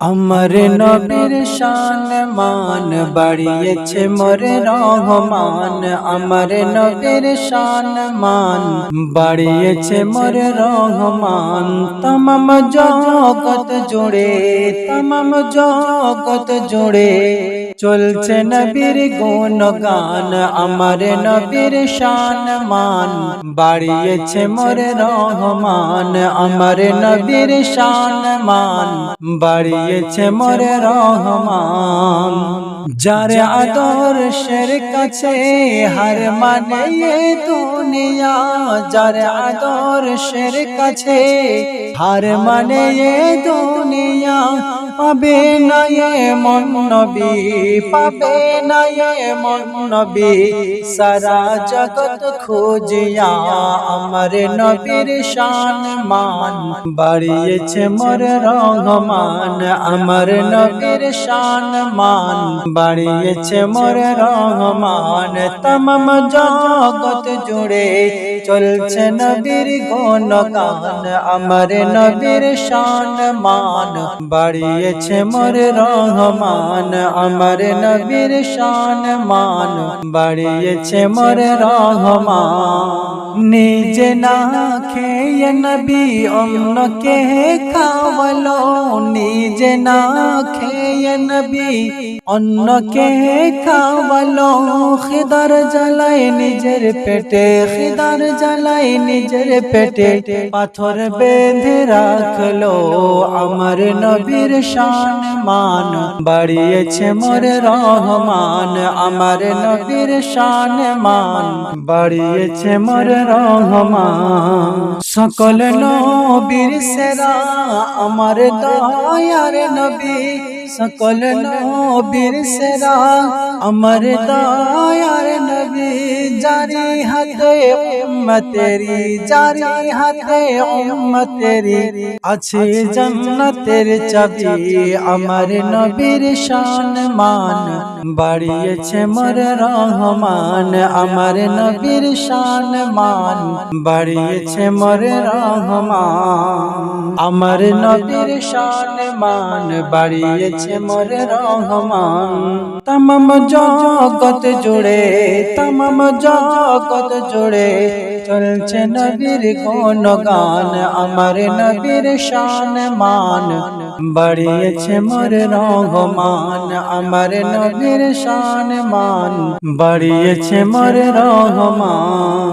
আমার নবীর শান মান বাড়িয়েছে মোরে রহমান। আমার নবীর শান মান বাড়িয়েছে মোরে রহমান। তমাম জগত জুড়ে তমাম জগত জুড়ে চলছে নবীর গুণগান। আমার নবীর শান মান বাড়িয়েছে মোরে রহমান। আমার নবীর শান মান বাড়িয়েছে মরে রহমান যার আদর্শের কাছে হার মানে দুনিয়া। যার আদর্শের কাছে, হার মানে দুনিয়া পাবে না এ মন নবী, পাবে না এ মন নবী। সারা জগৎ খুঁজিয়া আমার নবীর শান মান, বাড়িয়েছে মোর রহমান, আমার নবীর শান মান, বাড়িয়েছে মোর রহমান। তমাম জগৎ জুড়ে চলছে নবীর গুণগান, আমার নবীর শান মান। বাড়িয়েছে মোর রহমান, আমার নবীর শান মান। বাড়িয়েছে মোর রহমান। নিজে না খেয়ে নবী অন্যকে খাওয়ালো। নিজে না খেয়ে নবী অন্যকে খাওয়ালো। খিদার জ্বালাই নিজের পেটে, খিদার জ্বালাই নিজের পেটে পাথর বেঁধে রাখল। আমার নবীর শান মান বাড়িয়েছে মোর রহমান। আমার নবীর শান মান বাড়িয়েছে মোর সকল নবীর সেরা আমার দয়ার নবী। সকল নবীর সেরা আমার দয়ার নবী জারি হাতে জারি হাতে উম্মতেরি আছে জান্নাতের চাবি, আমার নবীর শান মান। বাড়িয়েছে মোর রহমান, আমার নবীর শান মান। বাড়িয়েছে মোর রহমান, আমার নবীর শান মান। বাড়িয়েছে মোর রহমান। তমাম জগৎ জুড়ে, তমাম জগৎ জুড়ে চলছে নবীর কোন গান, আমার নবীর শান মান। বাড়িয়েছে মোর রহমান, আমার নবীর শান মান। বাড়িয়েছে মোর রহমান।